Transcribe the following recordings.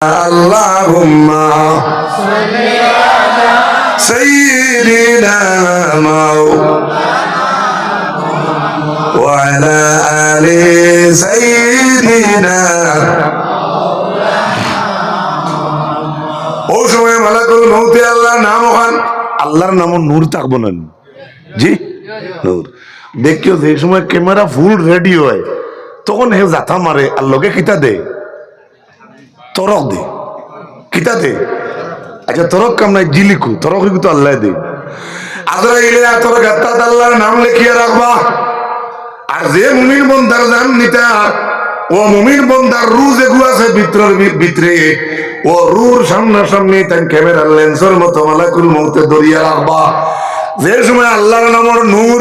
اللهم سيدنا مولانا وعلى آل سيدنا ও সময় মালাকুল মৌতে আল্লাহর নাম ওখান আল্লাহর নাম নূর থাকবো না জি নূর দেখিও যে সময় ক্যামেরা ফুল রেডি হয় তখন হে জাথা মারে আর লগে কিতা দে তরক দে কিতা দে? আচ্ছা তরক কাম নাই, জিলিকু। তরক তো আল্লাহ দে। আজরাইলে তোর গাত্তাত আল্লাহর নাম লিখিয়ে রাখবা। আর যে মুমিন বন্দার নাম নিতা, ও মুমিন বন্দার রু যেগু আছে ভিতরের ভিতরে, ও রুর সামনাসামনি তাই ক্যামেরার লেন্সের মতো মালাকুল মৌতে দরিয়া রাখবা। যে সময় আল্লাহর নামর নূর,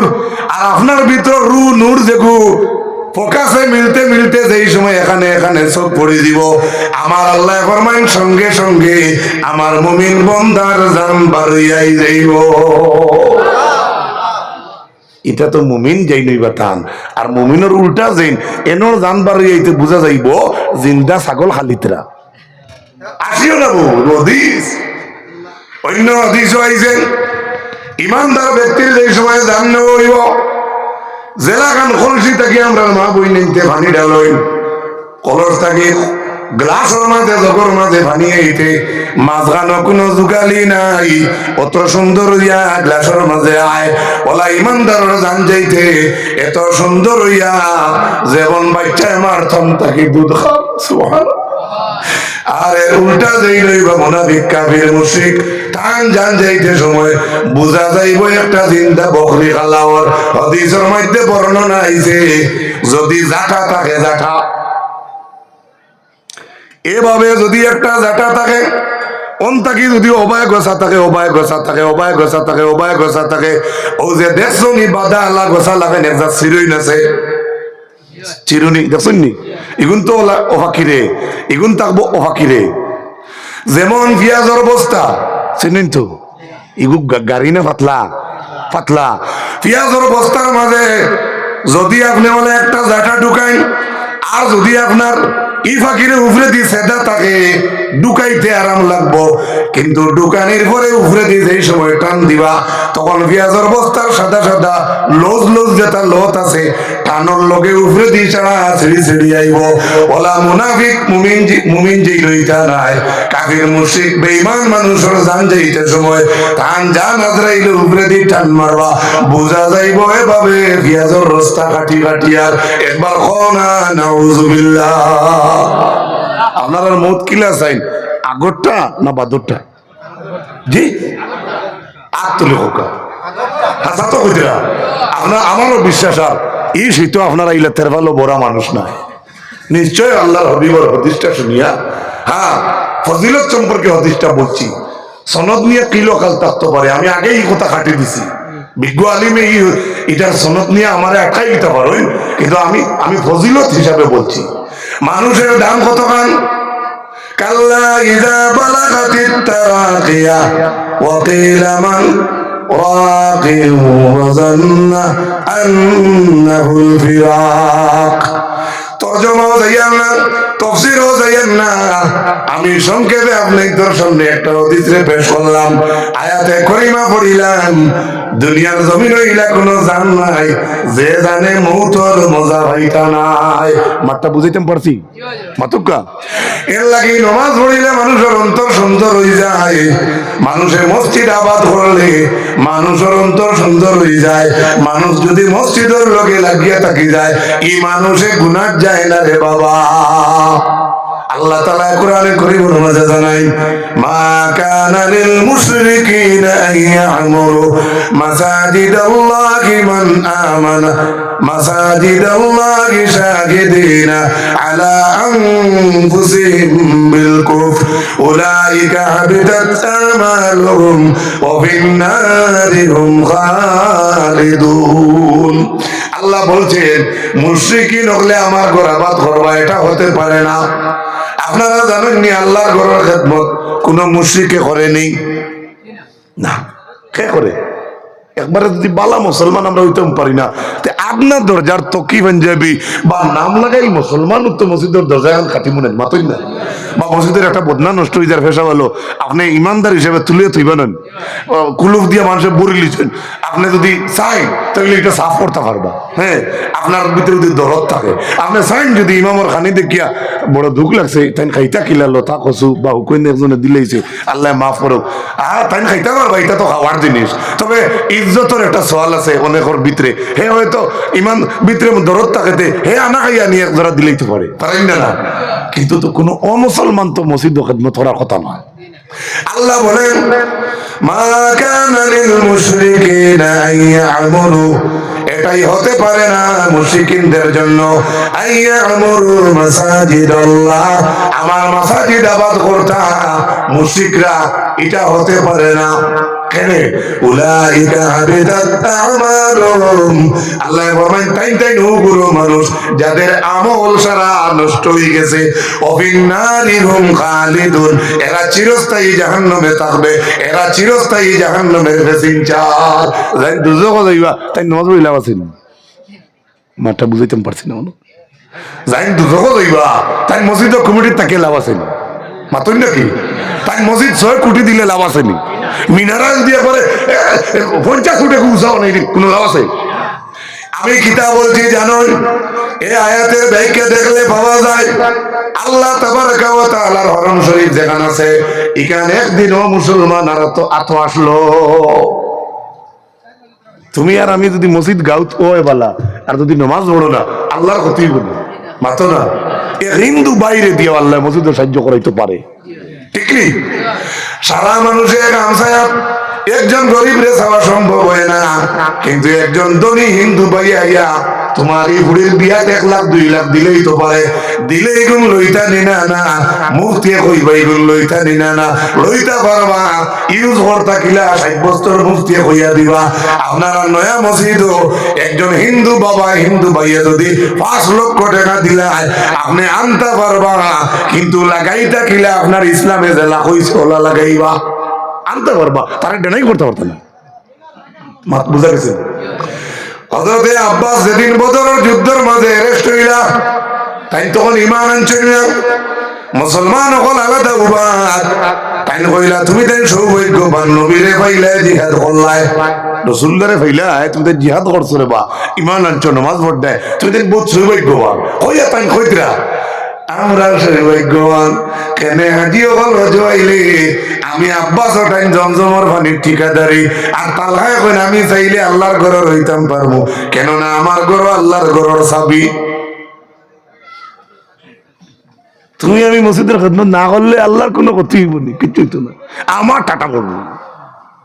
আর আপনার ভিতর রু নূর যেগু ফোকাসে মিলতে মিলতে যেই সময় এখানে এখানে চোখ পড়ে দিব, আমার আল্লাহ ফরমাইন, সঙ্গে সঙ্গে আমার মুমিন বন্দার জান বাড়িয়াই যাইব। এটা তো মুমিন যাই নইবা টান আর মুমিনের উল্টা যেন এনর জান বাড়িয়াইতে বোঝা যাইব, জিন্দা ছাগল খালিতরা। আসিও না বউ হদিস। অন্য হদিস আইছেন, ইমানদার ব্যক্তির যে সময় জান নেব জেলা খান খলসি থাকি আমরা মা বই নিতে পানি ডালই। কলস থাকি গ্লাসের মাঝে জগর মাঝে পানি আইতে। মাঝখানো কোনো জুগালি নাই। অত সুন্দর ইয়া গ্লাসের মাঝে আয়। ওলা ইমানদারের জান যাইতে। এত সুন্দর ইয়া। যেমন বাচ্চা আমার থম থাকি দুধ খাও সুবহানাল্লাহ উল্টা টান জান সময় যাইব জিন্দা যদি থাকে এভাবে যদি একটা জাটা থাকে, অন্তাকি যদি অবায় গছা থাকে অবায় গছা থাকে অবায় গছা থাকে অবায় গছা থাকে। ও যে নি বাদা আল্লাহ গছা লাগে নেজা চিরই নাছে। চিরুনি দেখছেন নি ইগুন তো ওলা ওহাকিরে ইগুন থাকব ওহাকিরে যেমন পেঁয়াজের বস্তা চিনেন তো? ইগু গাড়ি না পাতলা পাতলা পেঁয়াজের বস্তার মাঝে যদি আপনি বলে একটা জাটা ঢুকাই আর যদি আপনার ই ফাঁকিরে ঢুকাইতে আরাম লাগবো। কিন্তু পরে যেই সময় টান দিবা, তখন বস্তার সাদা সাদা লোজ লোজ যেটা লত আছে, টানোর লগে উপরে দিয়ে ছাড়া আইব। ওলা মুনাফিক মুমিন মুমিন যেই নাই বেঈমান মানুষের জান যাইতে সময় টান জান আজরাইলে উপরে দিয়ে টান মারবা। বুঝা যাইব এভাবে পেঁয়াজের রস্তা কাটি কাটি আর একবার খনা নাউজুবিল্লাহ। আপনার মত কিলা চাইন আগরটা না বাদরটা? জি? আগ তুলে হাসা তো কইতরা আপনার, আমারও বিশ্বাস আর এই শীত আপনারা ইলা তের ভালো বড় মানুষ না নিশ্চয় আল্লাহর হবিবর হদিসটা শুনিয়া হ্যাঁ ফজিলত সম্পর্কে হদিসটা বলছি। সনদ নিয়ে কিলো কাল থাকতে পারে? আমি আগেই এই কথা কাটি দিছি। বিজ্ঞ আলিমে এটার সনদ নিয়ে আমার একাই দিতে পারোই কিন্তু আমি আমি ফজিলত হিসাবে বলছি। মানুষের দাম কত খান كلا إذا بلغت التراقية وقيل من راق وظن أنه الفراق তর্জমাও যাইয়ান না তফসিরও যাইয়ান না আমি সংক্ষেপে আপনাদের সামনে একটা অতীতরে পেশ করলাম আয়াতে করিমা পড়িলাম দুনিয়ার জমিন হইলা কোনো জান নাই। যে জানে মৌতর মজা ভাইটা নাই। মাত্রা বুঝাইতে পারছি? মাতুকা এর লাগি নমাজ পড়িলে মানুষের অন্তর সুন্দর হয়ে যায়। মানুষের মসজিদ আবাদ করলে মানুষের অন্তর সুন্দর হয়ে যায়। মানুষ যদি মসজিদের লগে লাগিয়ে থাকি যায় এই মানুষে গুনার যায় না রে বাবা। আল্লাহ তাআলা কোরআনে করিম মাঝে জানাই, মা কানা লিল মুশরিকিনা ইয়ামুরু মাসাজিদাল্লাহি মান আমানা, মাসাজিদাল্লাহি শাহিদিনা আলা আনফুসিহিম বিল কুফর, উলাইকা হাবিতাত আমালুহুম ওয়া ফিন নারি হুম খালিদুন। আল্লাহ বলছেন, মুশরিকিন হলে আমার ঘর আবাদ করবা এটা হতে পারে না। আপনারা জানেন নি আল্লাহর ঘরের খেদমত, কোন মুশ্রিকে করেনি না? কে করে? একবারে যদি বালা মুসলমান আমরা হইতে পারি না। আপনার দরজার তকি পাঞ্জাবি বা নাম লাগাই মুসলমান তো মসজিদের দরজা এখন খাটি মনে মাতই না। বা মসজিদের একটা বদনা নষ্ট হয়ে যার ফেসা হলো, আপনি ইমানদার হিসেবে তুলে তুইবেন কুলুফ দিয়ে মানুষের বড়ি লিছেন আপনি যদি চাই, তাহলে এটা সাফ করতে পারবা। হ্যাঁ আপনার ভিতরে যদি দরদ থাকে। আপনি চাইন যদি ইমামর খানি দেখিয়া বড় দুঃখ লাগছে তাই খাইতা কিলা লতা কচু বা হুকুন একজনে দিলেইছে আল্লাহ মাফ করুক আহ তাই খাইতা পারবা এটা তো খাওয়ার জিনিস তবে ইজ্জতের একটা সওয়াল আছে অনেকের ভিতরে হে হয়তো ইমান ভিতরে দরদ থাকেতে হে আনা খাইয়া নিয়ে ধরা দিলেই তো পারে। পারেন না না। কিন্তু তো কোনো অমুসলমান তো মসজিদ খেদমত করার কথা নয়। আল্লাহ বলেন, মা কানা লিল মুশরিকিনা ইয়া'মুরু। এটাই হতে পারে না মুশরিকিনদের জন্য। আন ইয়া'মুরু মাসাজিদাল্লাহ। আমার মাসাজিদ আবাদ করতা, মুশরিকরা, এটা হতে পারে না। আল্লাহ বলেন তাই তাই নুগুরু মানুষ যাদের আমল সারা নষ্ট হয়ে গেছে অবিন্নারিহুম খালিদুন। এরা চিরস্থায়ী জাহান্নামে থাকবে এরা চিরস্থায়ী জাহান্নামের প্যাসেঞ্জার যাই দুজক যাইবা তাই আছেন মাঠটা বুঝাইতে পারছি না যাই দুজক যাইবা তাই মসজিদ কমিটির তাকে লাভ আছে না। মাতই নাকি তাই মসজিদ ছয় কোটি দিলে লাভ আছে নি মিনারা যদি একবারে এ, এ, পঞ্চাশ কোটি উৎসাহ নেই কোনো লাভ আছে? আমি কিতাব বলছি জানোই এই আয়াতের ব্যাখ্যা দেখলে পাওয়া যায় আল্লাহ তাবারাকা ওয়া তাআলার হরম শরীফ যেখানে আছে এখানে একদিনও মুসলমান আর তো আতো আসলো। তুমি আর আমি যদি মসজিদ গাউত ও বালা আর যদি নমাজ পড়ো না আল্লাহর ক্ষতি বলি মাতো না এ হিন্দু বাইরে দিয়ে আল্লাহ মসজিদে সাহায্য করাইতে পারে। ঠিক নেই সারা মানুষের গামছায় একজন গরিব রে ছাড়া সম্ভব হয় না। কিন্তু একজন ধনী হিন্দু ভাই আইয়া তোমার এই বুড়ির বিয়া এক লাখ, দুই লাখ দিলেই তো পারে। দিলেই গুণ লইতা নিনা না মুক্তি কইবাই গুণ লইতা নিনা না লইতা পারবা, ইউজ করতা কিলা ষাট বছর মুক্তি হইয়া দিবা। আপনারা নয়া মসজিদ, একজন হিন্দু বাবা, হিন্দু ভাইয়া যদি পাঁচ লক্ষ টাকা দিলাই আপনি আনতে পারবা, কিন্তু লাগাইতা কিলা আপনার ইসলামে লাখ হইছে ওলা লাগাইবা। আনতে পারবা, তারা ডেনাই করতে পারতো না মাত বুঝা গেছে? হজরতে আব্বাস যেদিন বদরের যুদ্ধের মাঝে এরেস্ট হইলা, তাই তখন ইমান আনছেন না। মুসলমান হল আলাদা উবাদ। তাই কইলা, তুমি তাই সৌভাগ্যবান নবীরে পাইলে, জিহাদ করলাই। রসুল্লারে পাইলা তুমি তাই জিহাদ করছ রে বা ইমান আনছো, নমাজ পড়তে তুমি তাই বহুত সৌভাগ্যবান। কইয়া তাই কইতরা আমরা সৌভাগ্যবান। কেন হাজি হল হজুয়াইলে আমি আব্বাস টাইম জমজমর পানির ঠিকাদারি। আর তালহায় কইন, আমি চাইলে আল্লাহর ঘরের হইতাম পারব কেননা আমার ঘর আল্লাহর ঘরের চাবি। তুমি আমি মসজিদের খেদমত না করলে আল্লাহর কোনো ক্ষতি হইব নি কিচ্ছু হইতো না। আমার টাটা করব।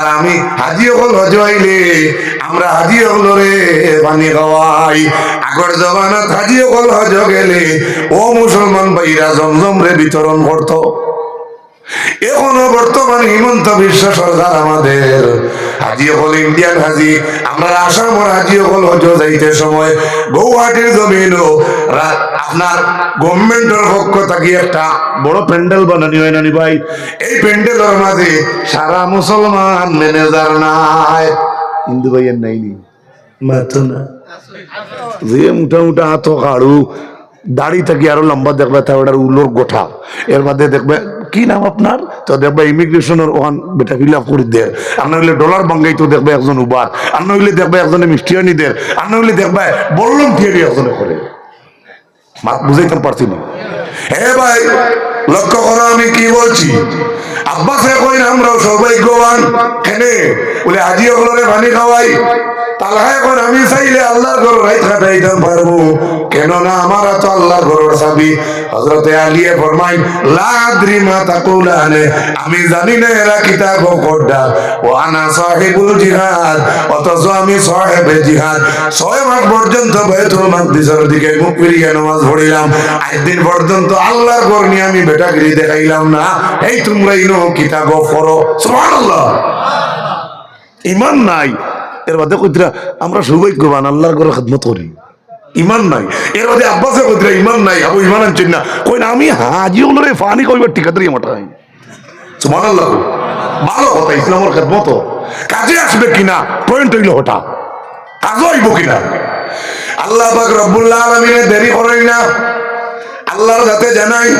আর আমি হাজি হল হজইলে আমরা হাজি হল রে পানি খাওয়াই আগর জমানত হাজি হল হজ গেলে, ও মুসলমান ভাইরা জমজম রে বিতরণ করতো। এখনও বর্তমান হিমন্ত বিশ্ব সরকার আমাদের। হাজি হল ইন্ডিয়ান হাজি, আমরা হাজি হল যাইতে সময় গৌহাটির জমিন আপনার গভর্নমেন্টের পক্ষ একটা বড় প্যান্ডেল বানানি হয় নানি ভাই। এই প্যান্ডেলের মাঝে সারা মুসলমান ম্যানেজার নাই। হিন্দু ভাইয়ের না। যে মোটা মোটা হাত কাড়ু, দাড়ি থাকি আরও লম্বা দেখবে তা ওটার উলোর গোঠা। এর মধ্যে দেখবে কি নাম আপনার? তো দেখবে ইমিগ্রেশনের ওখান বেটা আপ করে দেয় আর নইলে ডলার বাঙ্গাই তো দেখবে একজন উবার আর নইলে দেখবে একজনে মিষ্টি আনি দেয় আর নইলে দেখবে বললাম থিয়েরি একজনে করে মাত বুঝাইতে পারছি না হে ভাই, লক্ষ্য করো আমি কি বলছি? আব্বাসে কই না আমরাও সৌভাগ্যবান কেনে? বলে, আজি ওগুলোরে পানি খাওয়াই তাহলে এখন আমি চাইলে আল্লাহর ঘর রাইত কাটাইতে পারব। কেননা আমার তো আল্লাহর ঘরের চাবি হজরতে আলিয়ে ফরমাই লাদ্রি মা তাকুলানে আমি জানি না এরা কিতা কোডা ও আনা জিহাদ অথচ আমি সাহেবে জিহাদ। ছয় মাস পর্যন্ত বাইতুল মাকদিসের দিকে মুখ ফিরিয়ে নামাজ পড়িলাম। একদিন পর্যন্ত আল্লাহর ঘর নিয়ে আমি বেটাগিরি দেখাইলাম না। এই তোমরা ইনো কিতা গো করো সুবহানাল্লাহ। ইমান নাই। এর বাদে কইতরা আমরা সৌভাগ্যবান, আল্লাহর ঘরে খেদমত করি। ইমান নাই। এর বাদে আব্বাসে কইতরা ইমান নাই, আবু ইমান আনছেন না। কই না আমি হাজি হলরে ফানি কইবার ঠিকাদারি মাঠাই সুবহানাল্লাহ ভালো কথা, ইসলামের খেদমত। কাজে আসবে কিনা? পয়েন্ট হইল হঠা কাজও হইব কিনা? আল্লাহ পাক রব্বুল আলামিনে দেরি করেন না। আল্লাহর যাতে জানাই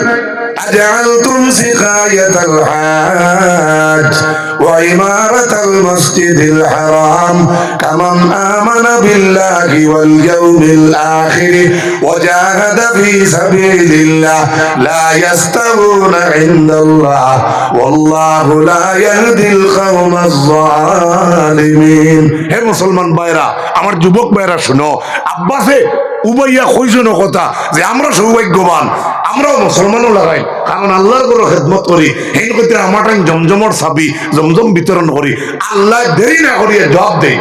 أجعلتم سقاية الحاج وعمارة المسجد الحرام كمن آمن بالله واليوم الآخر وجاهد في سبيل الله لا يستوون عند الله والله لا يهدي القوم الظالمين হে মুসলমান ভাইরা আমার যুবক ভাইরা শুনো আব্বাসে উবাইয়া কইজন কথা যে আমরা সৌভাগ্যবান, আমরাও মুসলমানও লাগাই কারণ আল্লাহর করে খেদমত করি সেই করতে আমার জমজমর চাবি জমজম বিতরণ করি। আল্লাহ দেরি না করিয়ে জবাব দেই।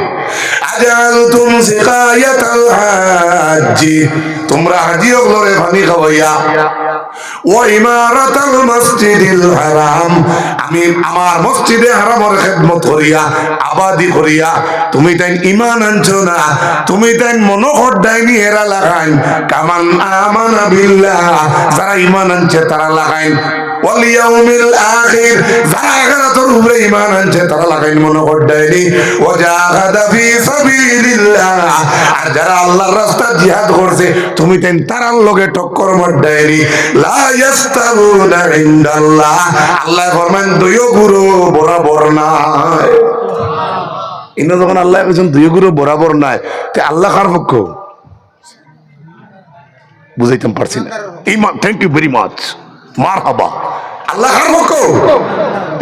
আজালতুম সিকায়াতাল হাজ্জি। তোমরা হাজি হলরে পানি খাওয়াইয়া। ও ইমারাতাল মসজিদিল হারাম। আমি আমার মসজিদে হারামের খেদমত করিয়া, আবাদি করিয়া, তুমি তাই ইমান আনছো না, তুমি তাই মনোহর ডাইনি এরা লাগাইন। কামান আমানা বিল্লাহ, যারা ইমান আনছে তারা লাগাইন। ওয়ালিয়াউমিল আখির। যারা আখিরাতের উপরে ঈমান আনছে তারা লাগাইন ডাইনি। ওয়াজাহাদা ফি সাবিলিল্লাহ। আর যারা আল্লাহর রাস্তায় জিহাদ করছে তুমি তেন তারার লগে টক্কর মার ডাইনি। লা ইয়াস্তাউনা ইনদাল্লাহ। আল্লাহ ফরমান দুইও গুরু বরাবর নাই। ইনো যখন আল্লাহ কইছেন দুই গুরু বরাবর নাই তে আল্লাহ কার পক্ষ? বুঝাইতাম পারছি না। ইমান থ্যাংক ইউ ভেরি মাচ মার হাবা আল্লাহ কার পক্ষ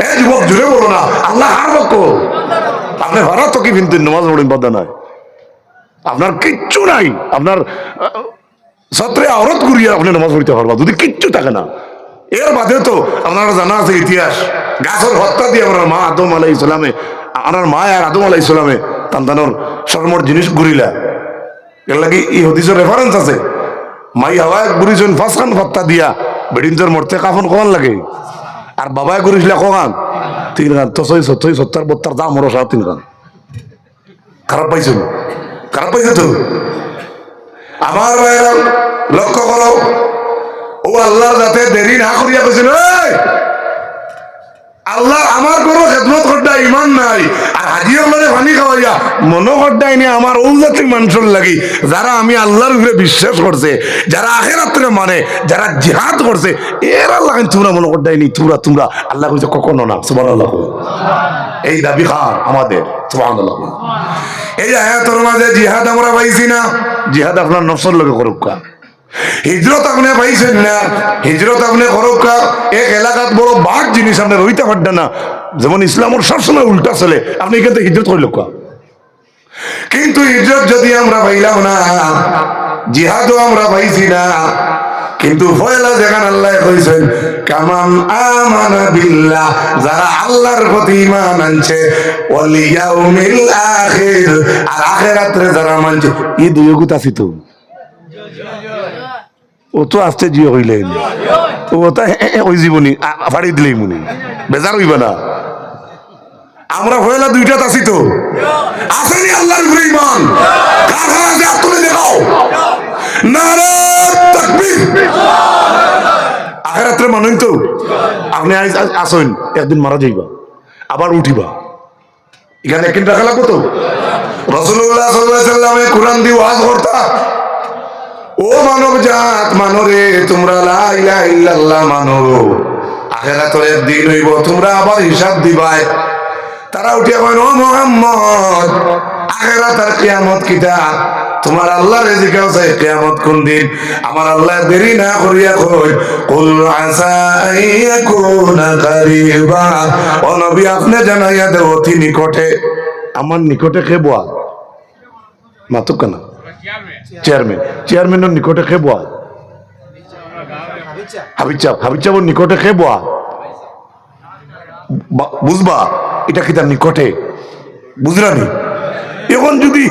এ যুবক জুড়ে বলো না, আল্লাহ কার পক্ষ আপনি ভাড়া তো কি কিন্তু নামাজ পড়েন বাধা নাই? আপনার কিচ্ছু নাই। আপনার সত্রে আওরত করিয়া আপনি নামাজ পড়তে পারবা। যদি কিচ্ছু থাকে না। এর বাদে তো আপনারা জানা আছে ইতিহাস। গাছের হত্যা দিয়ে আমার মা আদম আলাই ইসলামে আমার মা আর আদম আলাই ইসলামে তান্তানোর শর্মর জিনিস ঘুরিলা। এর লাগি এই হদিসের রেফারেন্স আছে। মাই হাওয়ায় ঘুরিছেন ফাঁসখান হত্যা দিয়া বেডিনজোর মরতে কাফন কখন লাগে। আর বাবায় করিসলে কখন তিন গান তসই সত্যই সত্তর বত্তর দাম হরো সাড়ে তিন গান। খারাপ পাইছো খারাপ পাইছো তো? আমার লক্ষ্য করো। ও আল্লাহর যাতে দেরি না করিয়া "এই, আল্লাহ আমার কোনো খেদমত করতে ইমান নাই। আর হাজি আল্লাহরে পানি খাওয়াইয়া মনো করতে নি আমার ঔজাতি মানুষের লাগি যারা আমি আল্লাহর উপরে বিশ্বাস করছে যারা আখেরাত্রে মানে যারা জিহাদ করছে এর আল্লাহ তোমরা মনে করতে নি, তোমরা তোমরা। আল্লাহ কইছে কখনো না সুবহানাল্লাহ এই দাবি খান আমাদের, সুবহানাল্লাহ এই যে আয়াতের মাঝে জিহাদ আমরা পাইছি না। জিহাদ আপনার নফসর লোকে করুক। হিজরত আপনি পাইছেন না, হিজরত আপনি করুক এক এলাকাত বড় বাঘ জিনিস আপনি রইতে পারবেন না। যেমন ইসলামর সবসময় উল্টা চলে, আপনি এখান থেকে হিজরত করিল কিন্তু হিজরত যদি আমরা পাইলাম না, জিহাদও আমরা পাইছি না, কিন্তু আল্লাহ কইছেন আল্লাহর প্রতি তো। ও তো আসতে জিও জীবনী ফাড়ি দিলেই বেজার হইবে না। আমরা হইলা দুইটাত আছি তো। আসেনি আল্লাহর হাত দেখাও। নারে মানুষ তো। আপনি আসেন, একদিন মারা যাইবা। আবার উঠিবা। এখানে একদিন রাখা লাগবো তো? রসুল্লাহ কোরআন দিয়ে ওয়াজ করতা। ও মানব জাত মানো রে তোমরা লা ইলাহা ইল্লাল্লাহ মানো। আখেরাতের দিন হইব, তোমরা আবার হিসাব দিবাই। তারা উঠিয়া কয়, ও মোহাম্মদ, আখেরাত আর কিয়ামত কিতা তোমার আল্লাহ রেজিকাও চাই কিয়ামত কোন দিন? আমার আল্লাহ দেরি না করিয়া কই কুল আসা আইয়াকুনা কারিবা। ও নবী, আপনি জানাইয়া দেও অতি নিকটে। আমার নিকটে বল মাতুক কেন? চেয়ারম্যান চেয়ারম্যানের নিকটে খে বয়া হাবিব চাপ হাবিব নিকটে খে বয়া বুঝবা এটা কি তার নিকটে বুঝলানি এখন যদি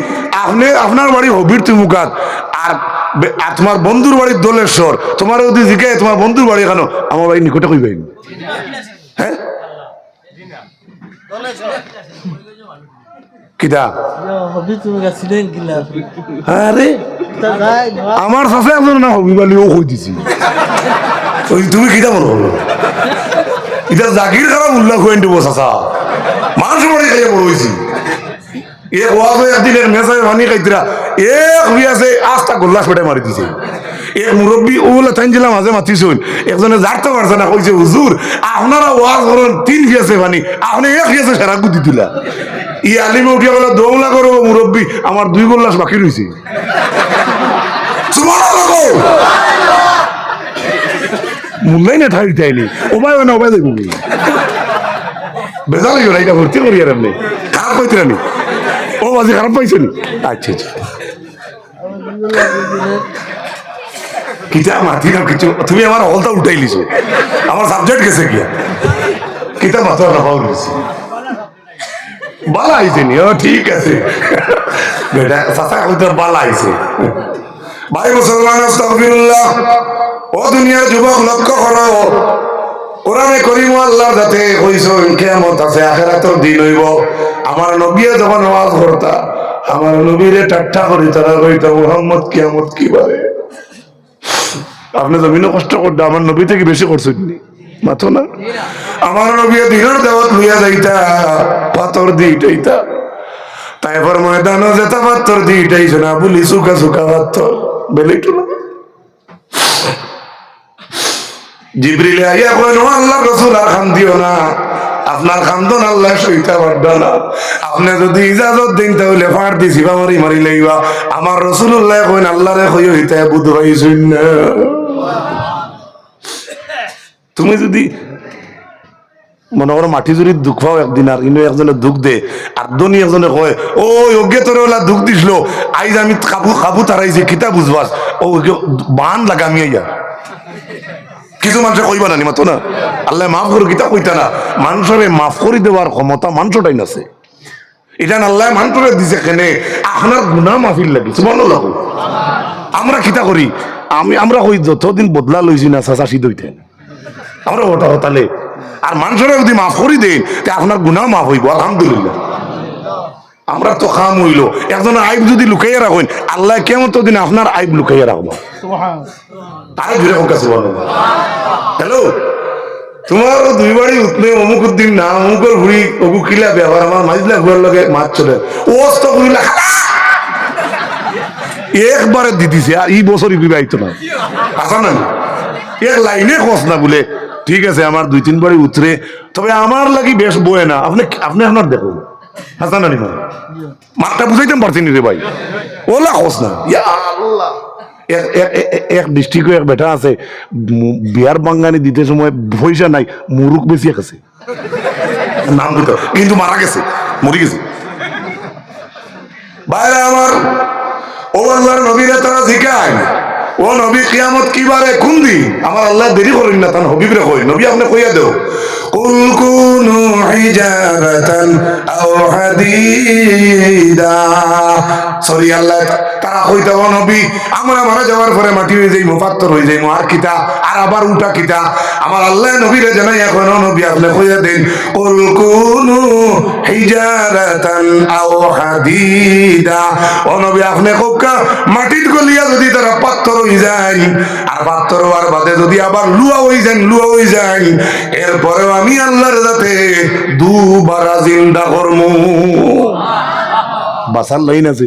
আপনি আপনার বাড়ি হবির তুমুকাত আর আর তোমার বন্ধুর বাড়ির দোলেশ্বর তোমার যদি জিজ্ঞাসা তোমার বন্ধুর বাড়ি কেন আমার বাড়ি নিকটে কইবাই হ্যাঁ আরে, আমার সাথে না হবি বালি ও কই দিছি তুমি কিতা মনে হলো জাগির খারাপ উল্লাহ হয়ে দিব চাচা। মানুষ বাড়ি খাইয়া বড় হয়েছি এ ওয়াজ হয়ে একদিনের মেসায় ভানি খাইতিরা এক হই আছে আস্তা গোল্লাস পেটে মারি দিছে। এক মাঝে একজনে জারতে পারছে না কইছে হুজুর আপনারা ওয়াজ করেন তিন ফিয়াছে ভানি। আপনি এক ফিয়াছে সেরা গুদি দিলা। ই আলিমে উঠিয়া বলে, দৌলা করো মুরব্বী, আমার দুই গোল্লাস বাকি রয়েছে। মূল্যাই না ঠাই চাইনি ওবাই না ওবাই দেখব বেজা লাগিও না এটা ভর্তি করি আর এমনি। খারাপ পাইতে রানি ও আজি খারাপ পাইছে নি? আচ্ছা আচ্ছা। কিতা মাতি না, কিছু তুমি আমার হলটা উঠাই লিছো। আমার সাবজেক্ট গেছে গিয়া। কিতা মাথা না পাও লিছি বালা আইছে নি ঠিক আছে। বেটা, চাচা ভাই, মুসলমান, আস্তাগফিরুল্লাহ। ও দুনিয়ার যুবক লক্ষ্য করো। কোরআনে করিম আল্লাহর আছে দিন হইব। আমার নবীয়ে যখন আমার নবীরে ঠাট্টা করি, তারা কইতা, মুহাম্মদ কি বারে? আপনি জমিনে কষ্ট করতে, আমার নবী থেকে বেশি করছেন মাথো না? আমার নবী দিনের দেওয়াত লইয়া যাইতা, পাথর দি ইটাইতা তারপর ময়দানও যেতা পাথর দি ইটাইছে না বলি সুকা সুকা পাথর। বেলিটু না। জিবরিলে আইয়া কইন আল্লাহ রসুল, আর খান দিও না। আপনার খান্দন আল্লাহ সইতা পারবে না। আপনি যদি ইজাজত দিন, তাহলে ফার দিছি মারি মারি লাইবা। আমার রসুল্লাহ কইন, আল্লাহরে কই হইতা বুধ পাইছুন না তুমি যদি মনে করো মাটি জুড়ি দুঃখ একদিন আর ইনো একজনে দুঃখ দে আর দনি একজনে কয় ও অজ্ঞে তোর ওলা দুঃখ দিছিল। আইজ আমি কাবু কাবু তারাইছি কিতা বুঝবাস ও বান লাগা আমি আইয়া কিছু মানুষে কইবা না মাতো না? আল্লাহ মাফ করো কিতা কইতা না? মানুষের মাফ করে দেওয়ার ক্ষমতা মানুষটাই নাছে। এটা আল্লাহ মানুষের দিছে কেনে? আপনার গুণা মাফির লাগি সুমান আমরা কিতা করি? আমি, আমরা কই, যতদিন বদলা লইছি না, চাচা শীত হইতেন আমরা ওটা হতালে আর মানুষের যদি মাফ করি দেন তে আপনার গুণা মাফ হইব আলহামদুলিল্লাহ। আমরা তো খাম হইল। একজন আইব যদি লুকাইয়া রাখেন আল্লাহ কেমন তো দিন আপনার আইব লুকাইয়া রাখব। তাই ঘুরে হোক হ্যালো? তোমার দুই বাড়ি উঠলে অমুক দিন না অমুকের ঘুরি অমুক কিলা ব্যবহার আমার মাঝিলা ঘুরার লগে মাছ চলে। ওস্ত ঘুরিলা একবারে দিদিছে আর এই বছর আইতো না। আসা না এক লাইনে খোঁজ না বলে। ঠিক আছে, আমার দুই তিন বাড়ি উতরে। তবে আমার লাগি বেশ বয়ে না। আপনি আপনি আপনার দেখুন। হাসান আলী মাঠটা বুঝাইতাম রে ভাই। ওলা খোঁজ না। ইয়া আল্লাহ। এক- এক- এক- এক ডিস্ট্রিক্টে এক বেটা আছে। বিয়ার বাঙ্গানি দিতে সময় পয়সা নাই মুরুক বেশি আছে নাম কিন্তু মারা গেছে। মরে গেছে। বাইরে আমার, ও আল্লাহর নবীরে তারা ও নবী, কিয়ামত কি বারে কোন দিন? আমার আল্লাহ দেরি করেন না তার হবিবরে কই নবী আপনি কইয়া দেও কুল কুনু হিজারাতান আও হাদিদা। সরি আল্লাহ তারা কইতা ও নবী? আমরা মারা যাওয়ার পরে মাটি হয়ে যাই মুফাত্তর হয়ে যাই আর কিতা? আর আবার উল্টা কিতা? আমার আল্লাহ নবীরে জানাই, এখন নবী আপনি কইয়া দেন, কুল কুনু হিজারাতান আও হাদিদা। ও নবী, আপনি মাটিত গলিয়া যদি তারা পাথর হয়ে যায়, আর পাথর হওয়ার বাদে যদি আবার লুয়া হয়ে যান, লুয়া হয়ে যায় এরপরেও আমি আল্লাহর যাতে দুবার জিন্দা করম। বাসার লাইন আছে।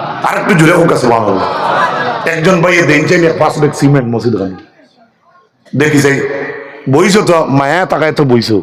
আর একটু জুড়ে হোক আছে একজন ভাই দেন চাইলে পাঁচ ব্যাগ সিমেন্ট মসজিদ গান দেখি যাই বইছো তো, মায়া তাকায় তো বইছো।